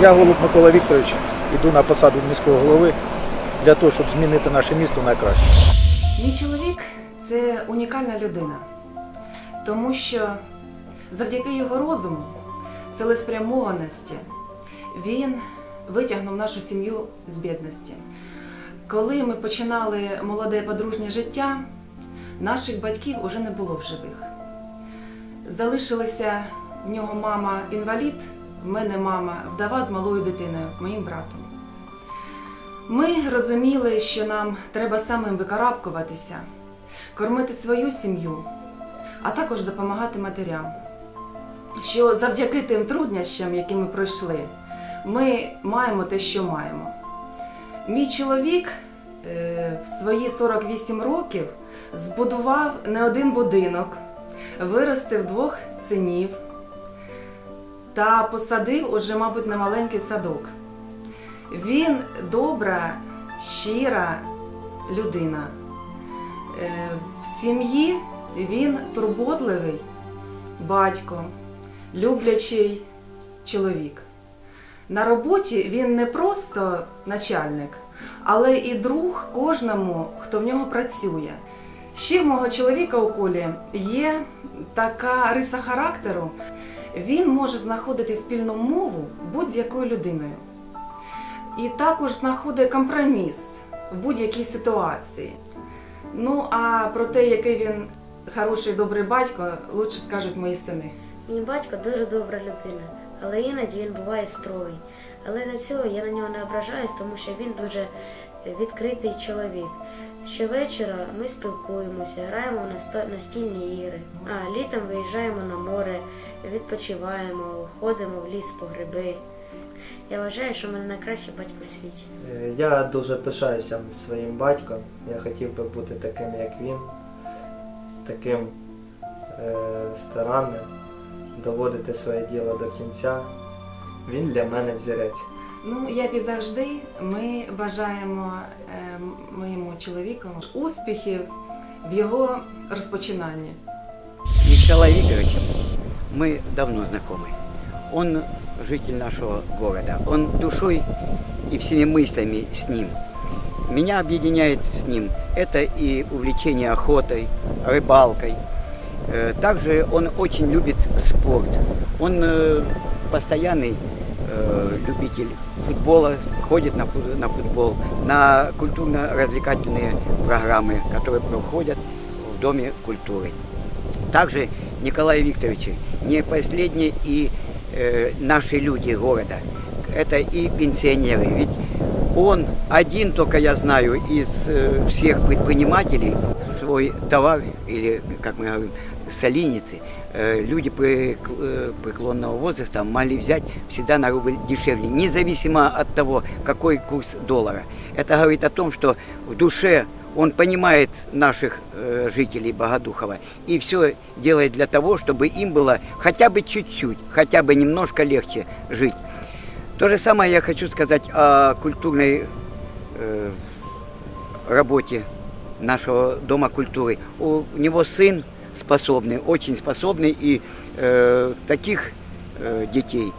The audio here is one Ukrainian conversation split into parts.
Я, Голуб Микола Вікторович, йду на посаду міського голови для того, щоб змінити наше місто на краще. Мій чоловік це унікальна людина, тому що завдяки його розуму, цілеспрямованості, він витягнув нашу сім'ю з бідності. Коли ми починали молоде подружнє життя, наших батьків уже не було в живих. Залишилася в нього мама інвалід, в мене мама вдова з малою дитиною, моїм братом. Ми розуміли, що нам треба самим викарабкуватися, кормити свою сім'ю, а також допомагати матерям. Що завдяки тим труднощам, які ми пройшли, ми маємо те, що маємо. Мій чоловік е, в свої 48 років збудував не один будинок, виростив двох синів та посадив уже, мабуть, на маленький садок. Він добра, щира людина. Е, В сім'ї він турботливий батько, люблячий чоловік. На роботі він не просто начальник, але і друг кожному, хто в нього працює. Ще в мого чоловіка у колі є така риса характеру. Він може знаходити спільну мову будь-з якою людиною і також знаходить компроміс в будь-якій ситуації. Ну а про те, який він хороший, добрий батько, лучше скажуть мої сини. Мій батько дуже добра людина, але іноді він буває строгий. Але на цього я на нього не ображаюсь, тому що він дуже відкритий чоловік. Щовечора ми спілкуємося, граємо наста- настільні ігри, а літом виїжджаємо на море, відпочиваємо, ходимо в ліс по гриби. Я вважаю, що в мене найкращий батько в світі. Е, Я дуже пишаюся своїм батьком. Я хотів би бути таким, як він, таким е, старанним, доводити своє діло до кінця. Він для мене взірець. Ну, як і завжди, ми бажаємо е, моєму чоловіку успіхів в його розпочинанні. Николай Викторович, мы давно знакомы. Он житель нашего города. Он душой и всеми мыслями с ним. Меня объединяет с ним это и увлечение охотой, рыбалкой. Э, Также он очень любит спорт. Он э, постоянный э, любитель футбола, ходит на, на футбол, на культурно-развлекательные программы, которые проходят в Доме культуры. Также Николай Викторович не последние и э, наши люди города. Это и пенсионеры. Ведь он один только, я знаю, из э, всех предпринимателей свой товар, или, как мы говорим, соленицы, э, люди э, преклонного возраста могли взять всегда на рубль дешевле, независимо от того, какой курс доллара. Это говорит о том, что в душе он понимает наших э, жителей Богодухова и все делает для того, чтобы им было хотя бы чуть-чуть, хотя бы немножко легче жить. То же самое я хочу сказать о культурной э, работе нашего Дома культуры. У него сын способный, очень способный, и э, таких э, детей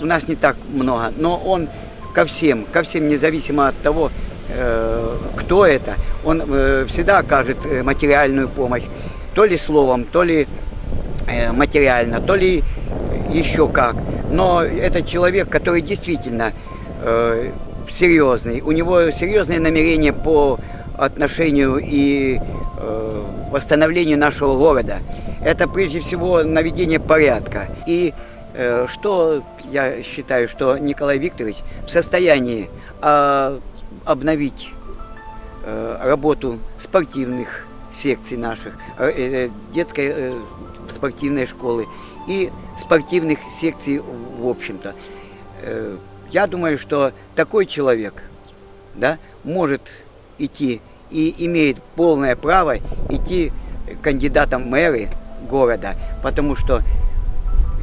у нас не так много, но он ко всем, ко всем, независимо от того, э, кто это, он э, всегда окажет э, материальную помощь, то ли словом, то ли э, материально, то ли еще как. Но это человек, который действительно э, серьезный. У него серьезные намерения по отношению и э, восстановлению нашего города. Это прежде всего наведение порядка. И э, что я считаю, что Николай Викторович в состоянии а, обновить э, работу спортивных секций наших, э, э, детской э, спортивной школы и спортивных секций в общем-то. Э, Я думаю, что такой человек да, может идти и имеет полное право идти кандидатом в мэры города, потому что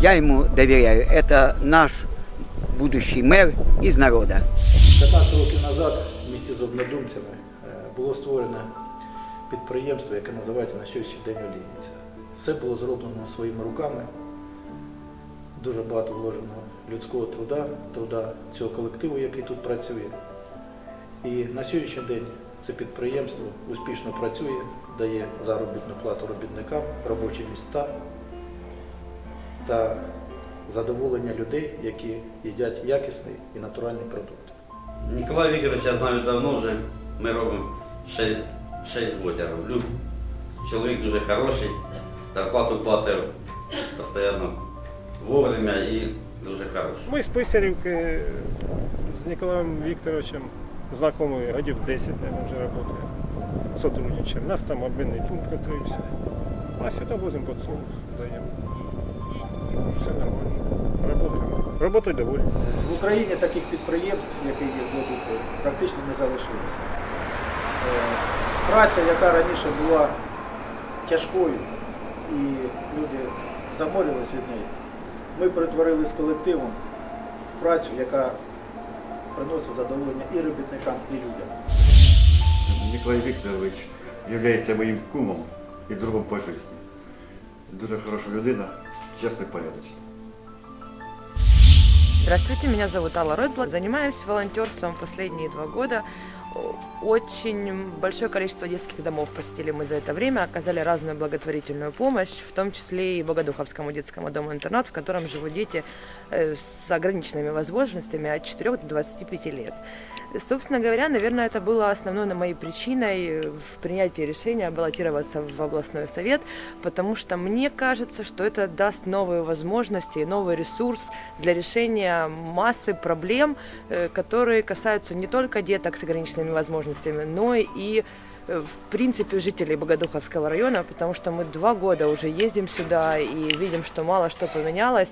я ему доверяю. Это наш будущий мэр из народа. 15 років назад в місті з однодумцями е, було створено підприємство, яке називається на щось День Олійниця. Все було зроблено своїми руками. Дуже багато вложено людського труда, труда цього колективу, який тут працює. І на сьогоднішній день це підприємство успішно працює, дає заробітну плату робітникам, робочі місця та задоволення людей, які їдять якісний і натуральний продукт. Ніколай Вікторович я знаю давно вже. Ми робимо 6, 6 років я роблю. Чоловік дуже хороший, зарплату платив постійно вовремя і дуже хороший. Мы с Писаревкой с Николаем Викторовичем знакомы годів 10, наверное, уже работаем. Сотрудничаем. У нас там обменный пункт открылся. А сюда возим подсолнух, сдаем. Все нормально. Работаем. Работой довольны. В Україні таких підприємств, які є в Ладухові, практично не залишилося. Е, Праця, яка раніше була тяжкою, і люди заморювались від неї, ми перетворили з колективом в працю, яка приносить задоволення і робітникам, і людям. Николай Викторович являється моїм кумом і другом по житті. Дуже хороша людина, чесний порядочний. Здравствуйте, меня зовут Алла Ройблат. Занимаюсь волонтерством последние два года. О- Очень большое количество детских домов посетили мы за это время, оказали разную благотворительную помощь, в том числе и Богодуховскому детскому дому-интернат, в котором живут дети э, с ограниченными возможностями от 4 до 25 лет. Собственно говоря, наверное, это было основной на моей причиной в принятии решения баллотироваться в областной совет, потому что мне кажется, что это даст новые возможности и новый ресурс для решения массы проблем, э, которые касаются не только деток с ограниченными возможностями, но и э, в принципе жителей Богодуховского района, потому что мы два года уже ездим сюда и видим, что мало что поменялось,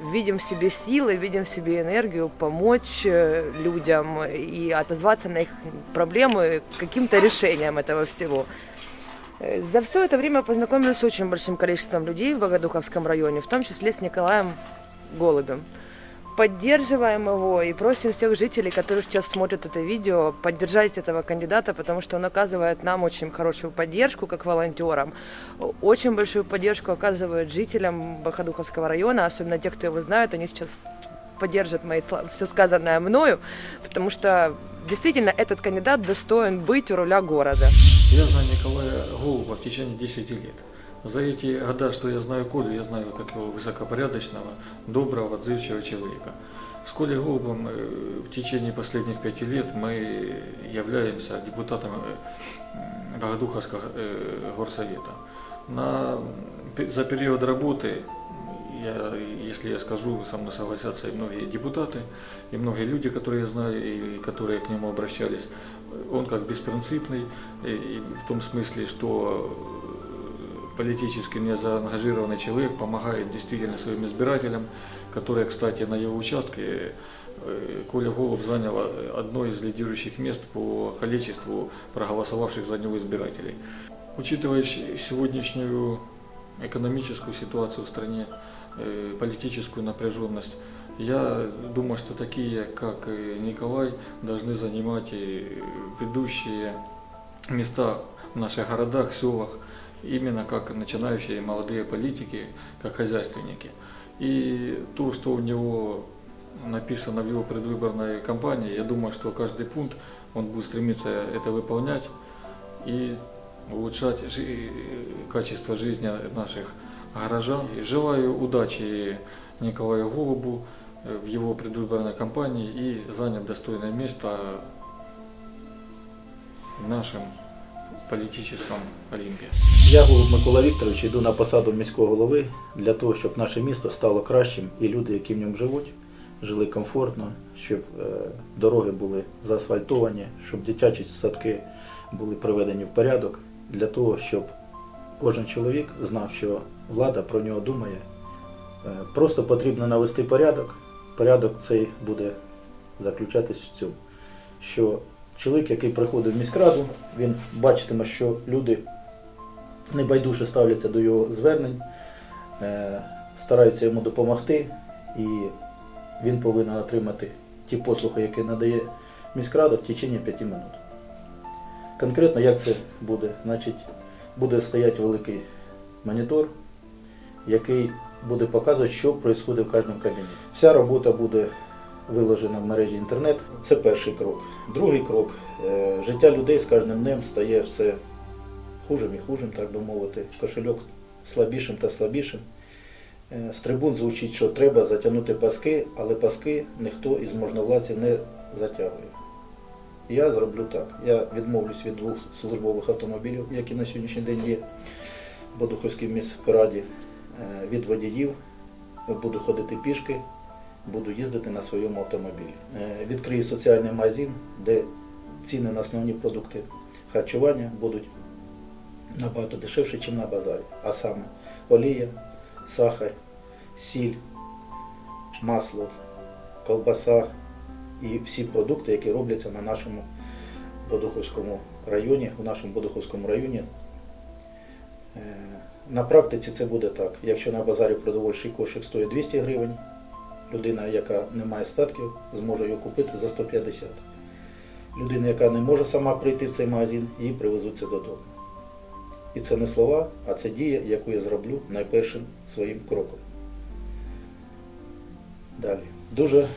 видим в себе силы, видим в себе энергию помочь э, людям и отозваться на их проблемы каким-то решением этого всего. Э, За все это время познакомились с очень большим количеством людей в Богодуховском районе, в том числе с Николаем Голубем. Поддерживаем его и просим всех жителей, которые сейчас смотрят это видео, поддержать этого кандидата, потому что он оказывает нам очень хорошую поддержку как волонтерам. Очень большую поддержку оказывает жителям Богодуховского района, особенно те, кто его знает, они сейчас поддержат мои все сказанное мною, потому что действительно этот кандидат достоин быть у руля города. Я знаю Николая Голуба в течение 10 лет. За эти года, что я знаю Колю, я знаю как его высокопорядочного, доброго, отзывчивого человека. С Колей Голубом э, в течение последних пяти лет мы являемся депутатом э, Богодуховского э, горсовета. На, за период работы, я, если я скажу, со мной согласятся и многие депутаты, и многие люди, которые я знаю, и которые к нему обращались, он как беспринципный, и, и в том смысле, что э, политически не заангажированный человек помогает действительно своим избирателям, которые, кстати, на его участке э, Коля Голуб занял э, одно из лидирующих мест по количеству проголосовавших за него избирателей. Учитывая сегодняшнюю экономическую ситуацию в стране, э, политическую напряженность, я думаю, что такие, как Николай, должны занимать ведущие места в наших городах, селах, именно как начинающие молодые политики, как хозяйственники. И то, что у него написано в его предвыборной кампании, я думаю, что каждый пункт он будет стремиться это выполнять и улучшать жи- качество жизни наших горожан. И желаю удачи Николаю Голубу э, в его предвыборной кампании и занять достойное место в нашем политическом Олимпе. Я, Голуб Микола Вікторович, йду на посаду міського голови для того, щоб наше місто стало кращим і люди, які в ньому живуть, жили комфортно, щоб е, дороги були заасфальтовані, щоб дитячі садки були приведені в порядок, для того, щоб кожен чоловік знав, що влада про нього думає. Е, Просто потрібно навести порядок. Порядок цей буде заключатись в цьому, що чоловік, який приходить в міськраду, він бачитиме, що люди небайдуже ставляться до його звернень, е, стараються йому допомогти, і він повинен отримати ті послуги, які надає міськрада в течение 5 минут. Конкретно як це буде? Значить, буде стояти великий монітор, який буде показувати, що відбувається в кожному кабінеті. Вся робота буде виложена в мережі інтернет. Це перший крок. Другий крок. Е, Життя людей з кожним днем стає все хужим і хужим, так би мовити. Кошельок слабішим та слабішим. Е, З трибун звучить, що треба затягнути паски, але паски ніхто із можновладців не затягує. Я зроблю так. Я відмовлюсь від двох службових автомобілів, які на сьогоднішній день є в Бодуховській міськраді, е, від водіїв. Буду ходити пішки, буду їздити на своєму автомобілі. Е, Відкрию соціальний магазин, де ціни на основні продукти харчування будуть набагато дешевше, ніж на базарі. А саме олія, сахар, сіль, масло, ковбаса і всі продукти, які робляться на нашому Бодуховському районі, в нашому Бодуховському районі. Е, На практиці це буде так. Якщо на базарі продовольчий кошик стоїть 200 гривень, людина, яка не має статків, зможе його купити за 150. Людина, яка не може сама прийти в цей магазин, їй привезуть це додому. І це не слова, а це дія, яку я зроблю найпершим своїм кроком. Далі. Дуже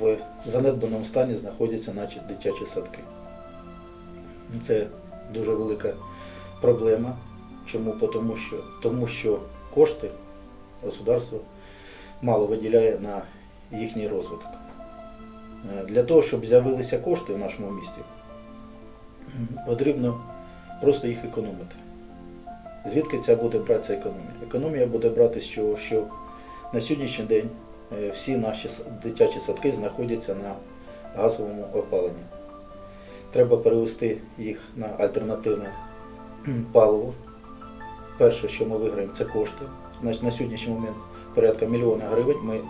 в занедбаному стані знаходяться наші дитячі садки. Це дуже велика проблема. Чому? Тому що, тому що кошти государство мало виділяє на їхній розвиток. Е, Для того, щоб з'явилися кошти в нашому місті, потрібно просто їх економити. Звідки ця буде братися економія? Економія буде брати з чого, що на сьогоднішній день е, всі наші дитячі садки знаходяться на газовому опаленні. Треба перевести їх на альтернативне паливо. Перше, що ми виграємо, це кошти. На сьогоднішній момент порядка мільйона гривень ми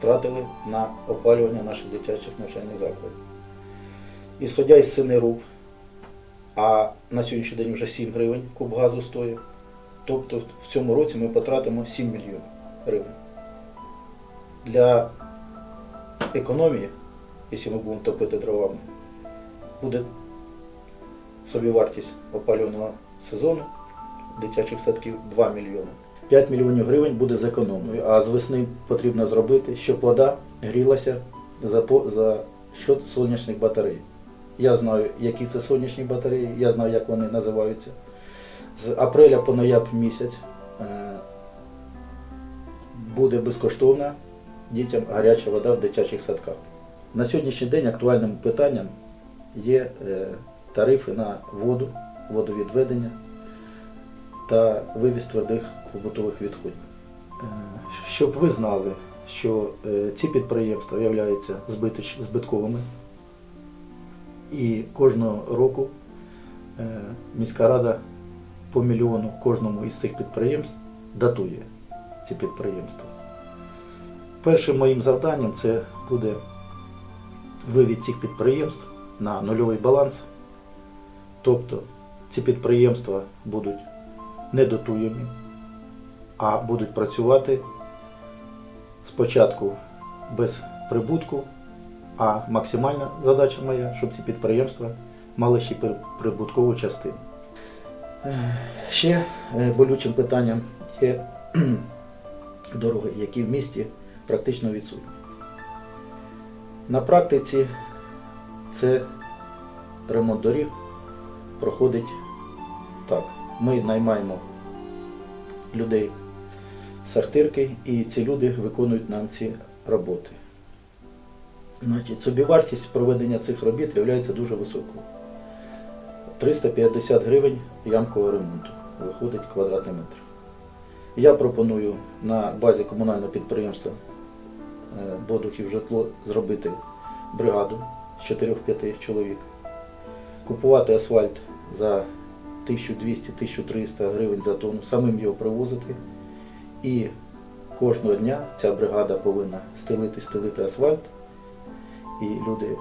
тратили на опалювання наших дитячих навчальних закладів. Ісходя із ціни руб, а на сьогоднішній день вже 7 гривень куб газу стоїть. Тобто в цьому році ми потратимо 7 мільйонів гривень. Для економії, якщо ми будемо топити дровами, буде собівартість опалювального сезону дитячих садків 2 мільйони. 5 мільйонів гривень буде зекономлено, а з весни потрібно зробити, щоб вода грілася за, за счет сонячних батарей. Я знаю, які це сонячні батареї, я знаю, як вони називаються. З апреля по ноябрь місяць е, буде безкоштовна дітям гаряча вода в дитячих садках. На сьогоднішній день актуальним питанням є е, тарифи на воду, водовідведення та вивіз твердих побутових відходів. Е, Щоб ви знали, що е, ці підприємства являються збитковими, і кожного року е, міська рада по мільйону кожному із цих підприємств датує ці підприємства. Першим моїм завданням це буде вивід цих підприємств на нульовий баланс. Тобто ці підприємства будуть не дотуємі, а будуть працювати спочатку без прибутку, а максимальна задача моя, щоб ці підприємства мали ще прибуткову частину. Е, Ще е, болючим питанням є дороги, які в місті практично відсутні. На практиці це ремонт доріг проходить так. Ми наймаємо людей сортирки, і ці люди виконують нам ці роботи. Значить, собівартість проведення цих робіт є дуже високою. 350 гривень ямкового ремонту виходить квадратний метр. Я пропоную на базі комунального підприємства е, Бодухів житло зробити бригаду з 4-5 чоловік, купувати асфальт за 1200-1300 гривень за тонну, самим його привозити. І кожного дня ця бригада повинна стелити, стелити асфальт, і люди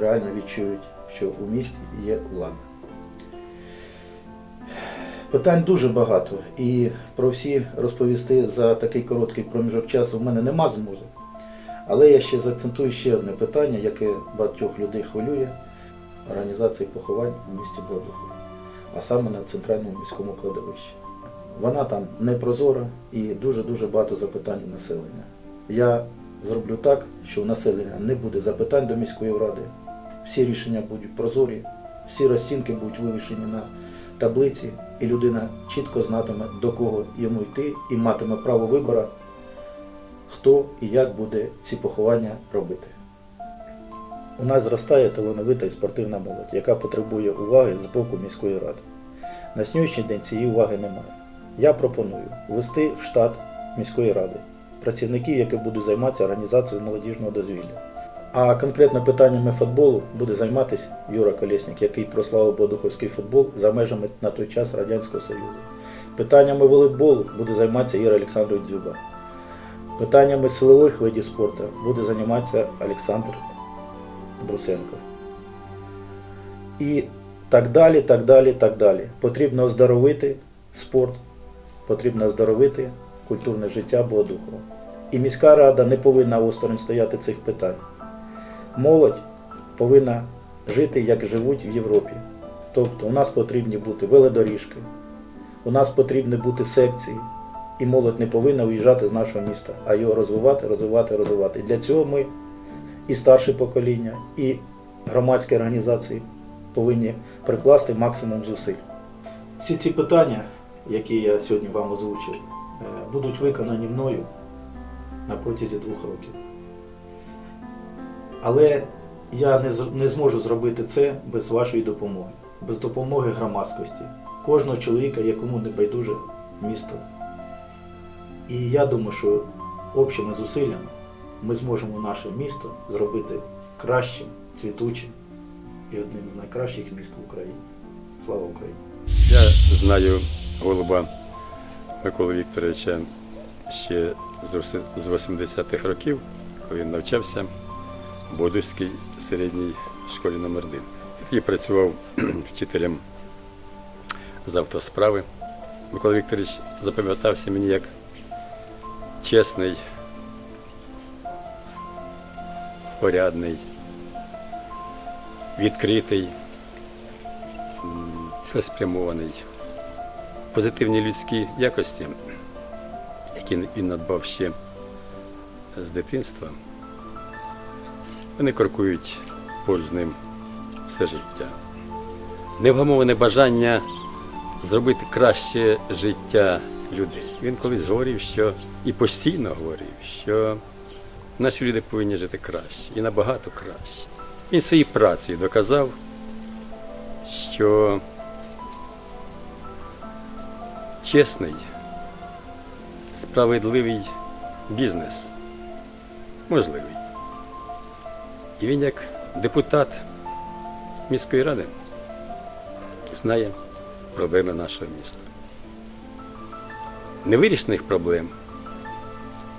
реально відчують, що у місті є влада. Питань дуже багато, і про всі розповісти за такий короткий проміжок часу в мене нема змоги. Але я ще заакцентую ще одне питання, яке багатьох людей хвилює організації поховань в місті Бладухові, а саме на центральному міському кладовищі. Вона там не прозора і дуже-дуже багато запитань у населення. Я зроблю так, що у населення не буде запитань до міської ради, всі рішення будуть прозорі, всі розцінки будуть вивішені на таблиці, і людина чітко знатиме, до кого йому йти, і матиме право вибору, хто і як буде ці поховання робити. У нас зростає талановита і спортивна молодь, яка потребує уваги з боку міської ради. На сьогоднішній день цієї уваги немає. Я пропоную ввести в штат міської ради працівників, які будуть займатися організацією молодіжного дозвілля. А конкретно питаннями футболу буде займатися Юра Колєснік, який прославив Бодуховський футбол за межами на той час Радянського Союзу. Питаннями волейболу буде займатися Іра Олександрович Дзюба. Питаннями силових видів спорту буде займатися Олександр Брусенко. І так далі, так далі, так далі. Потрібно оздоровити спорт, потрібно оздоровити культурне життя Богодухова. І міська рада не повинна осторонь стояти цих питань. Молодь повинна жити, як живуть в Європі. Тобто у нас потрібні бути велодоріжки, у нас потрібні бути секції, і молодь не повинна уїжджати з нашого міста, а його розвивати, розвивати, розвивати. І для цього ми і старше покоління, і громадські організації повинні прикласти максимум зусиль. Всі ці питання, які я сьогодні вам озвучив, е, будуть виконані мною на протязі двох років. Але я не, не зможу зробити це без вашої допомоги, без допомоги громадськості, кожного чоловіка, якому не байдуже місто. І я думаю, що общими зусиллями ми зможемо наше місто зробити кращим, цвітучим і одним з найкращих міст в Україні. Слава Україні! Я знаю голуба Миколи Вікторовича ще з 80-х років, коли він навчався в Бодуській середній школі номер 1 І працював вчителем з автосправи. Микола Вікторович запам'ятався мені як чесний, порядний, відкритий, цілеспрямований. Позитивні людські якості, які він надбав ще з дитинства, вони крокують поруч з ним все життя. Невгамоване бажання зробити краще життя людей. Він колись говорив, що і постійно говорив, що наші люди повинні жити краще і набагато краще. Він своєю працею доказав, що чесний, справедливий бізнес можливий. І він як депутат міської ради знає проблеми нашого міста. Невирішених проблем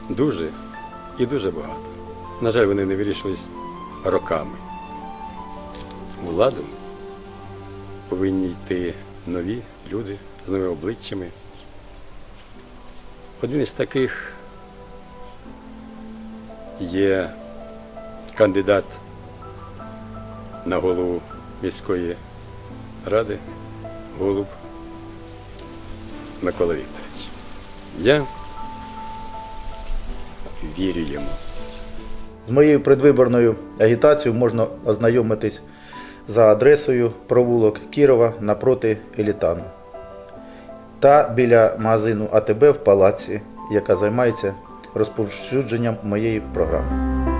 дуже і дуже багато. На жаль, вони не вирішились роками. Владу повинні йти нові люди з новими обличчями. Один із таких є кандидат на голову міської ради Голуб Микола Вікторович. Я вірю йому. З моєю предвиборною агітацією можна ознайомитись за адресою провулок Кірова напроти Елітану та біля магазину АТБ в палаці, яка займається розповсюдженням моєї програми.